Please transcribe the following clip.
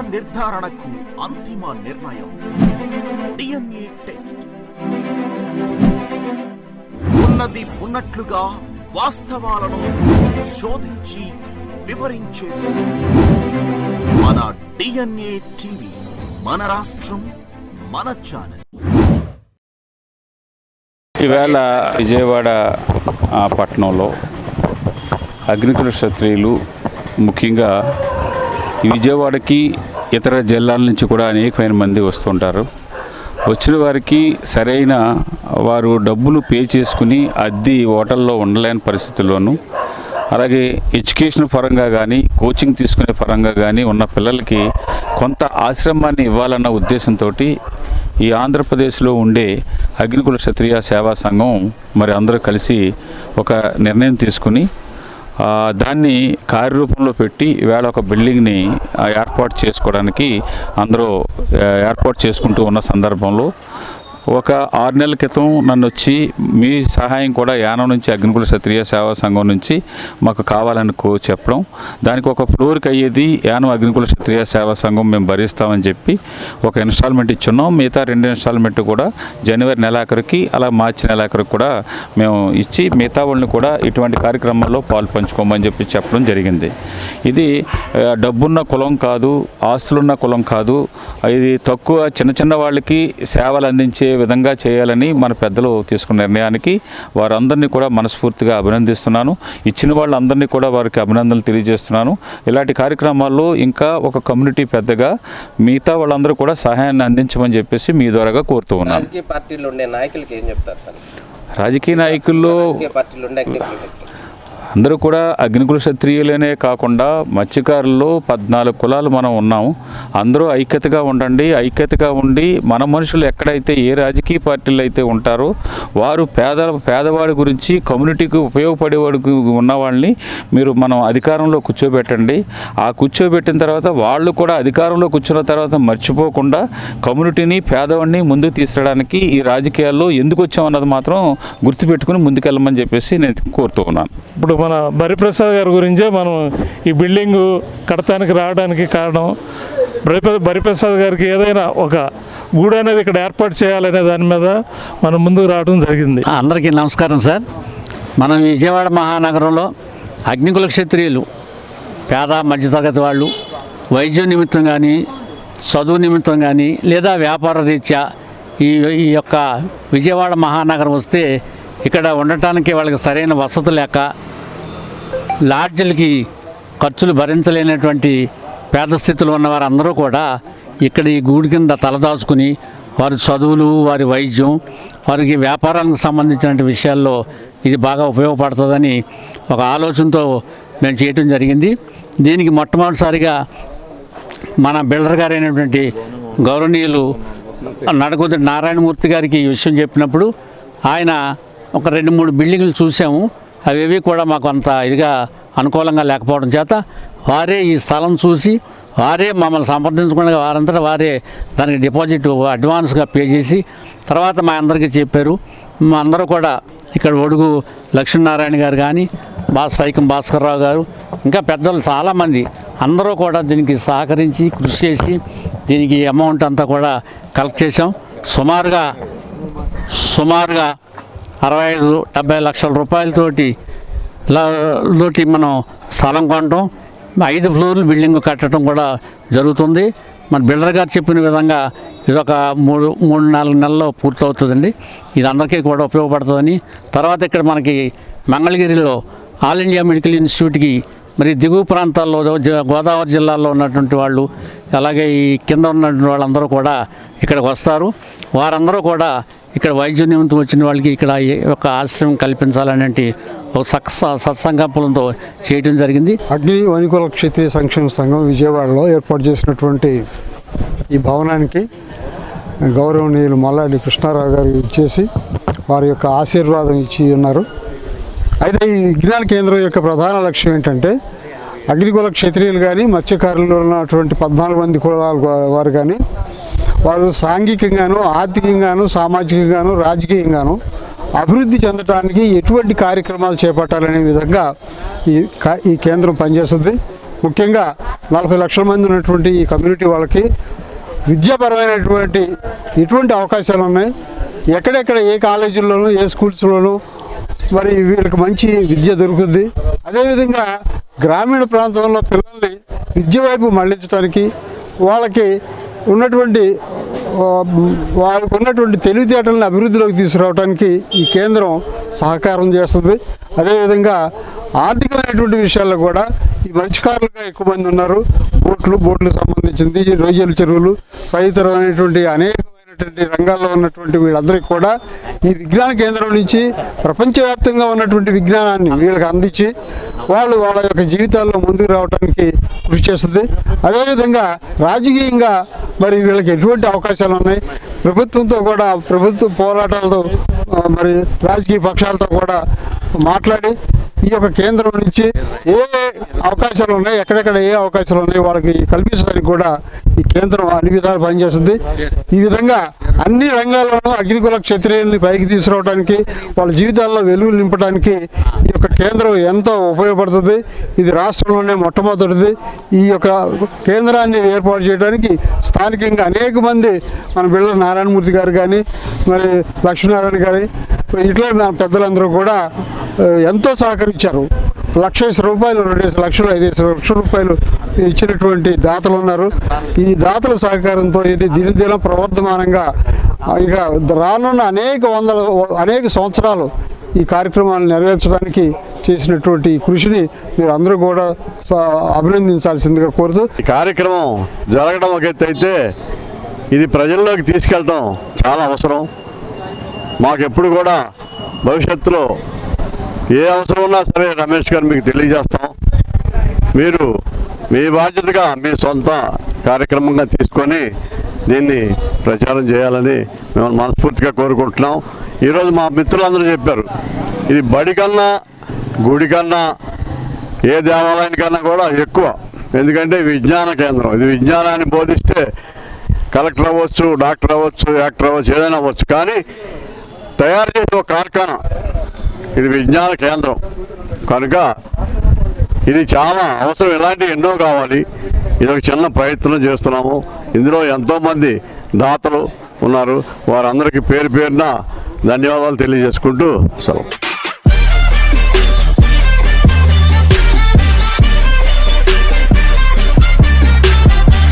నిర్ధారణకు అంతిమ నిర్ణయం. DNA test. ఉన్నది ఉన్నట్లుగా వాస్తవాలను శోధించి వివరించే. మన డిఎన్ఏ టీవీ మన రాష్ట్రం మన ఛానల్. ఈవేళ విజయవాడ పట్టణంలో అగ్నికుల క్షత్రియులు ముఖ్యంగా విజయవాడకి ఇతర జిల్లాల నుంచి కూడా అనేకమైన మంది వస్తుంటారు. వచ్చిన వారికి సరైన వారు డబ్బులు పే చేసుకుని అద్దె హోటల్లో ఉండలేని పరిస్థితుల్లోనూ అలాగే ఎడ్యుకేషన్ పరంగా కానీ కోచింగ్ తీసుకునే పరంగా కానీ ఉన్న పిల్లలకి కొంత ఆశ్రమాన్ని ఇవ్వాలన్న ఉద్దేశంతో ఈ ఆంధ్రప్రదేశ్లో ఉండే అగ్నికుల క్షత్రియ సేవా సంఘం మరి అందరూ కలిసి ఒక నిర్ణయం తీసుకుని దాన్ని కార్యరూపంలో పెట్టి ఈవేళ ఒక బిల్డింగ్ని ఏర్పాటు చేసుకోవడానికి అందరూ ఏర్పాటు చేసుకుంటూ ఉన్న సందర్భంలో ఒక ఆరు నెలల క్రితం నన్ను వచ్చి మీ సహాయం కూడా యానం నుంచి అగ్నికుల క్షత్రియ సేవా సంఘం నుంచి మాకు కావాలని కో చెప్పడం. దానికి ఒక ఫ్లోర్కి అయ్యేది యానం అగ్నికుల క్షత్రియ సేవా సంఘం మేము భరిస్తామని చెప్పి ఒక ఇన్స్టాల్మెంట్ ఇచ్చున్నాం. మిగతా రెండు ఇన్స్టాల్మెంట్ కూడా జనవరి నెలాఖరికి అలా మార్చి నెలాఖరికి కూడా మేము ఇచ్చి మిగతా వాళ్ళని కూడా ఇటువంటి కార్యక్రమాల్లో పాలు పంచుకోమని చెప్పి చెప్పడం జరిగింది. ఇది డబ్బున్న కులం కాదు ఆస్తులున్న కులం కాదు. ఇది తక్కువ చిన్న చిన్న వాళ్ళకి సేవలు అందించే విధంగా చేయాలని మన పెద్దలు తీసుకున్న నిర్ణయానికి వారందరినీ కూడా మనస్ఫూర్తిగా అభినందిస్తున్నాను. ఇచ్చిన వాళ్ళందరినీ కూడా వారికి అభినందనలు తెలియజేస్తున్నాను. ఇలాంటి కార్యక్రమాల్లో ఇంకా ఒక కమ్యూనిటీ పెద్దగా మిగతా వాళ్ళందరూ కూడా సహాయాన్ని అందించమని చెప్పేసి మీ ద్వారాగా కోరుతూ ఉన్నాను. రాజకీయ నాయకుల్లో రాజకీయ పార్టీలు ఉండే active అందరూ కూడా అగ్నికుల క్షత్రియులనే కాకుండా మత్స్యకారుల్లో పద్నాలుగు కులాలు మనం ఉన్నాము. అందరూ ఐక్యతగా ఉండండి ఐక్యతగా ఉండి మన మనుషులు ఎక్కడైతే ఏ రాజకీయ పార్టీలు అయితే ఉంటారో వారు పేద పేదవాడి గురించి కమ్యూనిటీకి ఉపయోగపడేవాడి ఉన్నవాళ్ళని మీరు మనం అధికారంలో కూర్చోబెట్టండి. ఆ కూర్చోబెట్టిన తర్వాత వాళ్ళు కూడా అధికారంలో కూర్చున్న తర్వాత మర్చిపోకుండా కమ్యూనిటీని పేదవాడిని ముందుకు తీసుకురావడానికి ఈ రాజకీయాల్లో ఎందుకు వచ్చామన్నది మాత్రం గుర్తుపెట్టుకుని ముందుకెళ్ళమని చెప్పేసి నేను కోరుతూ ఉన్నాను. ఇప్పుడు మన బరిప్రసాద్ గారి గురించే మనం ఈ బిల్డింగ్ కడతానికి రావడానికి కారణం. బరిప్రసాద్ గారికి ఏదైనా ఒక గూడు అనేది ఇక్కడ ఏర్పాటు చేయాలనే దాని మీద మనం ముందుకు రావడం జరిగింది. అందరికీ నమస్కారం సార్. మనం విజయవాడ మహానగరంలో అగ్నికుల క్షత్రియులు పేద మధ్యతరగతి వాళ్ళు వైద్యం నిమిత్తం కానీ చదువు నిమిత్తం కానీ లేదా వ్యాపార రీత్యా ఈ ఈ యొక్క విజయవాడ మహానగరం వస్తే ఇక్కడ ఉండటానికి వాళ్ళకి సరైన వసతి లేక లాడ్జీలకి ఖర్చులు భరించలేనటువంటి పేద స్థితిలో ఉన్న వారందరూ కూడా ఇక్కడ ఈ గూడు కింద తలదాచుకుని వారి చదువులు వారి వైద్యం వారికి వ్యాపారానికి సంబంధించిన విషయాల్లో ఇది బాగా ఉపయోగపడుతుందని ఒక ఆలోచనతో మేము చేయటం జరిగింది. దీనికి మొట్టమొదటిసారిగా మన బిల్డర్ గారైనటువంటి గౌరవనీయులు నడకొద్ది నారాయణమూర్తి గారికి ఈ విషయం చెప్పినప్పుడు ఆయన ఒక రెండు మూడు బిల్డింగ్లు చూసాము. అవేవి కూడా మాకు అంత ఇదిగా అనుకూలంగా లేకపోవడం చేత వారే ఈ స్థలం చూసి వారే మమ్మల్ని సంప్రదించకుండా వారంతటా వారే దానికి డిపాజిట్ అడ్వాన్స్గా పే చేసి తర్వాత మా అందరికీ చెప్పారు. మా అందరూ కూడా ఇక్కడ ఒడుగు లక్ష్మీనారాయణ గారు కానీ భాస్ సైకం భాస్కర్రావు గారు ఇంకా పెద్దలు చాలామంది అందరూ కూడా దీనికి సహకరించి కృషి చేసి దీనికి అమౌంట్ అంతా కూడా కలెక్ట్ చేసాం సుమారుగా సుమారుగా అరవై ఐదు డెబ్బై లక్షల రూపాయలతోటి తోటి మనం స్థలం కొనటం ఐదు ఫ్లోర్లు బిల్డింగ్ కట్టడం కూడా జరుగుతుంది. మన బిల్డర్ గారు చెప్పిన విధంగా ఇది ఒక మూడు మూడు నాలుగు నెలల్లో పూర్తవుతుందండి. ఇది అందరికీ కూడా ఉపయోగపడుతుందని. తర్వాత ఇక్కడ మనకి మంగళగిరిలో ఆల్ ఇండియా మెడికల్ ఇన్స్టిట్యూట్కి మరి దిగువ ప్రాంతాల్లో గోదావరి జిల్లాలో ఉన్నటువంటి వాళ్ళు అలాగే ఈ కింద ఉన్నటువంటి వాళ్ళందరూ కూడా ఇక్కడికి వస్తారు. వారందరూ కూడా ఇక్కడ వైద్య నిమిత్తం వచ్చిన వాళ్ళకి ఇక్కడ ఒక యొక్క ఆశ్రయం కల్పించాలనే ఒక సత్సంకల్పంతో చేయడం జరిగింది. అగ్ని వనికుల క్షత్రియ సంక్షేమ సంఘం విజయవాడలో ఏర్పాటు చేసినటువంటి ఈ భవనానికి గౌరవనీయులు మల్లాడి కృష్ణారావు గారు ఇచ్చేసి వారి యొక్క ఆశీర్వాదం ఇచ్చి ఉన్నారు. అయితే ఈ విజ్ఞాన కేంద్రం యొక్క ప్రధాన లక్ష్యం ఏంటంటే అగ్నికుల క్షత్రియులు కానీ మత్స్యకారులు ఉన్నటువంటి పద్నాలుగు మంది కులాల వారు కానీ వారు సాంఘికంగాను ఆర్థికంగాను సామాజికంగాను రాజకీయంగాను అభివృద్ధి చెందడానికి ఎటువంటి కార్యక్రమాలు చేపట్టాలనే విధంగా ఈ ఈ కేంద్రం పనిచేస్తుంది. ముఖ్యంగా నలభై లక్షల మంది ఉన్నటువంటి ఈ కమ్యూనిటీ వాళ్ళకి విద్యాపరమైనటువంటి ఎటువంటి అవకాశాలు ఉన్నాయి. ఎక్కడెక్కడ ఏ కాలేజీల్లోనూ ఏ స్కూల్స్లోనూ మరి వీళ్ళకి మంచి విద్య దొరుకుద్ది. అదేవిధంగా గ్రామీణ ప్రాంతంలో పిల్లల్ని విద్య వైపు మళ్ళించడానికి వాళ్ళకి ఉన్నటువంటి వాళ్ళకు ఉన్నటువంటి తెలివితేటలను అభివృద్ధిలోకి తీసుకురావడానికి ఈ కేంద్రం సహకారం చేస్తుంది. అదేవిధంగా ఆర్థికమైనటువంటి విషయాల్లో కూడా ఈ మత్స్యకారులుగా ఎక్కువ మంది ఉన్నారు. బోట్లు బోట్లకు సంబంధించింది రొయ్యలు చెరువులు తదితరమైనటువంటి ఉన్నటువంటి రంగాల్లో ఉన్నటువంటి వీళ్ళందరికీ కూడా ఈ విజ్ఞాన కేంద్రం నుంచి ప్రపంచవ్యాప్తంగా ఉన్నటువంటి విజ్ఞానాన్ని వీళ్ళకి అందించి వాళ్ళు వాళ్ళ యొక్క జీవితాల్లో ముందుకు రావడానికి కృషి చేస్తుంది. అదేవిధంగా రాజకీయంగా మరి వీళ్ళకి ఎటువంటి అవకాశాలు ఉన్నాయి? ప్రభుత్వంతో కూడా ప్రభుత్వ పోరాటాలతో మరి రాజకీయ పక్షాలతో కూడా మాట్లాడి ఈ యొక్క కేంద్రం నుంచి ఏ అవకాశాలు ఉన్నాయి ఎక్కడెక్కడ ఏ అవకాశాలు ఉన్నాయి వాళ్ళకి కల్పించడానికి కూడా ఈ కేంద్రం అన్ని విధాలు పనిచేస్తుంది. ఈ విధంగా అన్ని రంగాల్లోనూ అగ్నికుల క్షత్రియుల్ని పైకి తీసుకురావడానికి వాళ్ళ జీవితాల్లో వెలుగులు నింపడానికి ఈ యొక్క కేంద్రం ఎంతో ఉపయోగపడుతుంది. ఇది రాష్ట్రంలోనే మొట్టమొదటిది. ఈ యొక్క కేంద్రాన్ని ఏర్పాటు చేయడానికి స్థానికంగా అనేక మంది మన బిళ్ళ నారాయణమూర్తి గారు కానీ మరి లక్ష్మీనారాయణ గారి ఇట్లా మన పెద్దలందరూ కూడా ఎంతో సహకరించారు. లక్ష రూపాయలు రెండేసి లక్షలు ఐదేసి లక్షల రూపాయలు ఇచ్చినటువంటి దాతలు ఉన్నారు. ఈ దాతల సహకారంతో ఇది దినదిన ప్రవర్ధమానంగా ఇక రానున్న అనేక వందల అనేక సంవత్సరాలు ఈ కార్యక్రమాలు నెరవేర్చడానికి చేసినటువంటి ఈ కృషిని మీరు అందరూ కూడా అభినందించాల్సిందిగా కోరుతూ ఈ కార్యక్రమం జరగడం ఒక ఇది ప్రజల్లోకి తీసుకెళ్ళడం చాలా అవసరం. మాకెప్పుడు కూడా భవిష్యత్తులో ఏ అవసరం ఉన్నా సరే రమేష్ గారు మీకు తెలియజేస్తాం. మీరు మీ బాధ్యతగా మీ సొంత కార్యక్రమంగా తీసుకొని దీన్ని ప్రచారం చేయాలని మేము మనస్ఫూర్తిగా కోరుకుంటున్నాం. ఈరోజు మా మిత్రులందరూ చెప్పారు ఇది బడి కన్నా గుడి కన్నా ఏ దేవాలయానికన్నా కూడా ఎక్కువ. ఎందుకంటే విజ్ఞాన కేంద్రం. ఇది విజ్ఞానాన్ని బోధిస్తే కలెక్టర్ అవ్వచ్చు డాక్టర్ అవ్వచ్చు యాక్టర్ అవ్వచ్చు ఏదైనా అవ్వచ్చు. కానీ తయారు చేసే ఒక కార్ఖానా ఇది విజ్ఞాన కేంద్రం. కనుక ఇది చాలా అవసరం. ఇలాంటి ఎన్నో కావాలి. ఇది ఒక చిన్న ప్రయత్నం చేస్తున్నాము. ఇందులో ఎంతోమంది దాతలు ఉన్నారు. వారందరికీ పేరు పేరున ధన్యవాదాలు తెలియజేసుకుంటూ సెలవు.